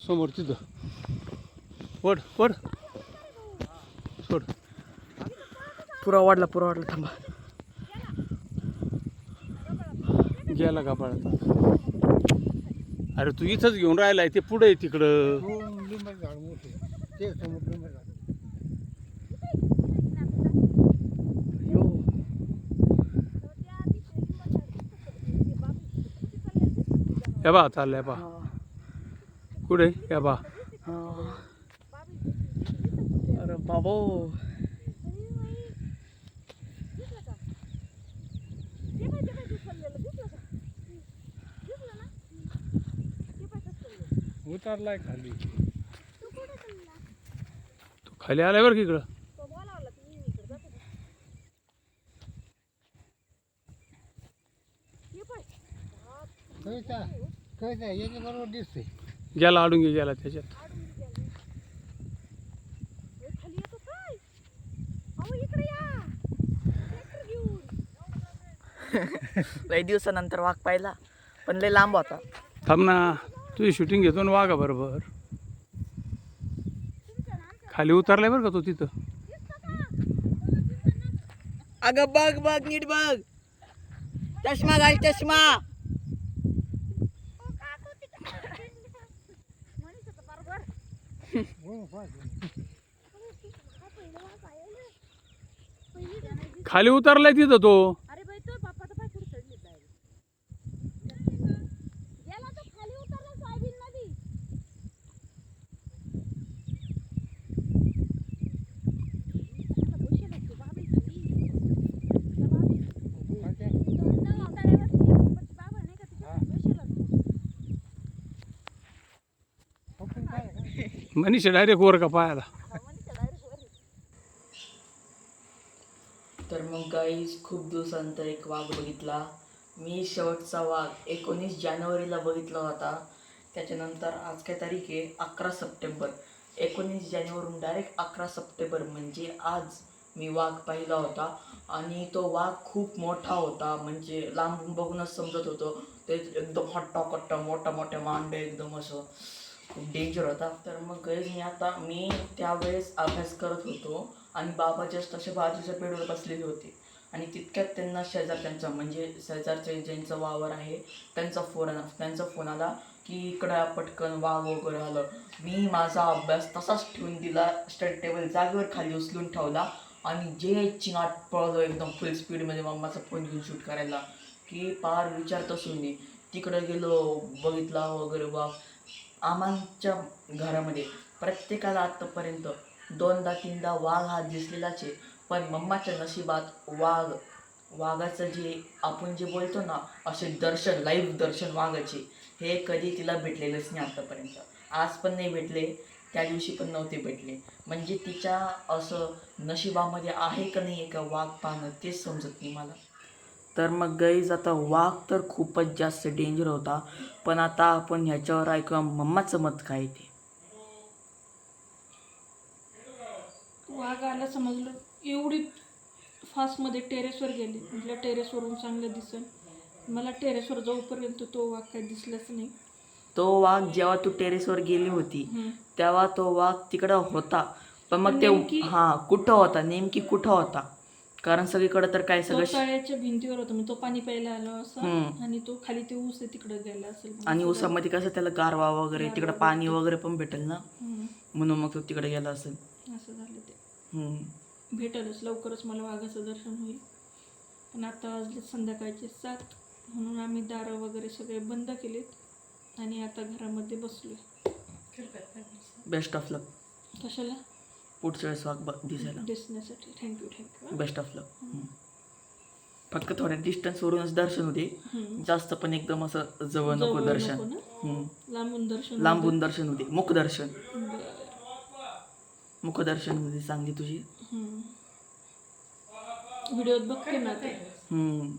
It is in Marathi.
समोर तिथं. वड वड. सोड. पुरा वाढला पुरा वाढला थांबा. गेला का पळत अरे तू इथंच घेऊन राहिलाय ते पुढे आहे तिकडं. या बा चाललाय बा हा, कुठे? या बा. अरे बाबो. उतरलाय खाली. तू खाली आलाय बरं की इकडं? कविता कविता याच्या बरोबर दिसते गेला अडून गेला त्याच्यात. लई दिवसानंतर वाघ पाहिला पण लय लांब होता. थांब ना तुझी शूटिंग घेतो ना वागा बरोबर. खाली उतरलाय बरं का तो तिथं? अगं बघ बघ नीट बघ. चष्मा घाल चष्मा. खाली उतरलाय तिथं तो बाप्पा तर पाय पुढे चढली डायरेक्ट गेला तो खाली उतरला सोयाबीन मध्ये बसेल आहे तो बाबा खाली. त्या बाबा- त्या उतार्यावरती एक नंबरची बाबा नाही का तिच्या खाली बसेल आहे तो. मनीषा डायरेक्ट वर का पायाला तर मग गाईज खूप दिवसानंतर एक वाघ बघितला. मी शेवटचा वाघ एकोणीस जानेवारीला बघितला होता. त्याच्यानंतर आज काय तारीख आहे? अकरा सप्टेंबर. एकोणीस जानेवारीहून डायरेक्ट अकरा सप्टेंबर म्हणजे आज मी वाघ पाहिला होता. आणि तो वाघ खूप मोठा होता. म्हणजे लांबून बघूनच समजत होतं. ते एकदम हट्टा कट्टा मोठा मोठ्या मांडे एकदम असं. खूप डेंजर होता. तर मग मी आता मी त्यावेळेस अभ्यास करत होतो आणि बाबा जस्ट असे बाजूच्या पेडवर बसलेले होते. आणि तितक्यात त्यांना शेजारच्यांचा म्हणजे शेजारचे ज्यांचं वावर आहे त्यांचा फोन आला. त्यांचा फोन आला की इकडं पटकन वाघ वगैरे आलं. मी माझा अभ्यास तसाच ठेवून दिला स्टडी टेबल जागेवर खाली उचलून ठेवला आणि जे चिनाट पळलो एकदम फुल स्पीडमध्ये मम्माचा फोन घेऊन शूट करायला की पार विचारत असून मी तिकडं गेलो बघितला वगैरे बाप आम्हाच्या घरामध्ये प्रत्येकाला आत्तापर्यंत दोनदा तीनदा वाघ हा दिसलेलाच आहे. पण मम्माच्या नशिबात वाघ वाघाचं जे आपण जे बोलतो ना असे दर्शन लाईव्ह दर्शन वाघाचे हे कधी तिला भेटलेलंच नाही आत्तापर्यंत. आज पण नाही भेटले त्या दिवशी पण नव्हते भेटले. म्हणजे तिच्या असं नशिबामध्ये आहे का नाही आहे का वाघ पाहणं तेच समजत नाही मला. तर मग गाईज आता वाघ तर खूपच जास्त डेंजर होता. पण आता आपण ह्याच्यावर ऐकूया मम्माचं मत काय ते? वाघ आला समजलं. एवढी फास्टमध्ये टेरेसवर गेली. म्हटलं टेरेसवरून चांगलं दिसन. मला टेरेसवर जाऊपर्यंत तो वाघ काही दिसलाच नाही. तो वाघ जेव्हा तू टेरेसवर गेली होती. तेव्हा तो वाघ तिकडं होता. पण मग ते नेमकी- हा कुठं होता? नेमकी कुठं होता? कारण सगळीकडे तर काय तो सगळं श- तळ्याच्या भिंतीवर होता म्हणजे तो पाणी प्यायला आला असा. आणि तो खाली ते ऊस आहे तिकडे गेला असेल. आणि उसामध्ये कसं त्याला गारवा वगैरे तिकडं पाणी वगैरे पण भेटेल ना? हम्म. म्हणून मग तो तिकडे गेला असेल. असं झालं ते. हम्म. भेटेलच लवकरच मला वाघाचं दर्शन होईल. पण आता वाजले संध्याकाळचे सात म्हणून आम्ही दारं वगैरे सगळे बंद केलेत आणि आता घरामध्ये बसलोय. बेस्ट ऑफ लक कशाला? पुढच्या वेळेस बघ दिसायला. दिसण्यासाठी. Thank you thank you best of luck फक्त थोड्या डिस्टन्सवरूनच दर्शन होते. जास्त पण एकदम असं जवळ नको दर्शन? हम्म. लांबून दर्शन लांबून दर्शन होते मुखदर्शन बरं. मुखदर्शनमध्ये चांगली तुझी. व्हिडिओत बघते ना ते? हम्म.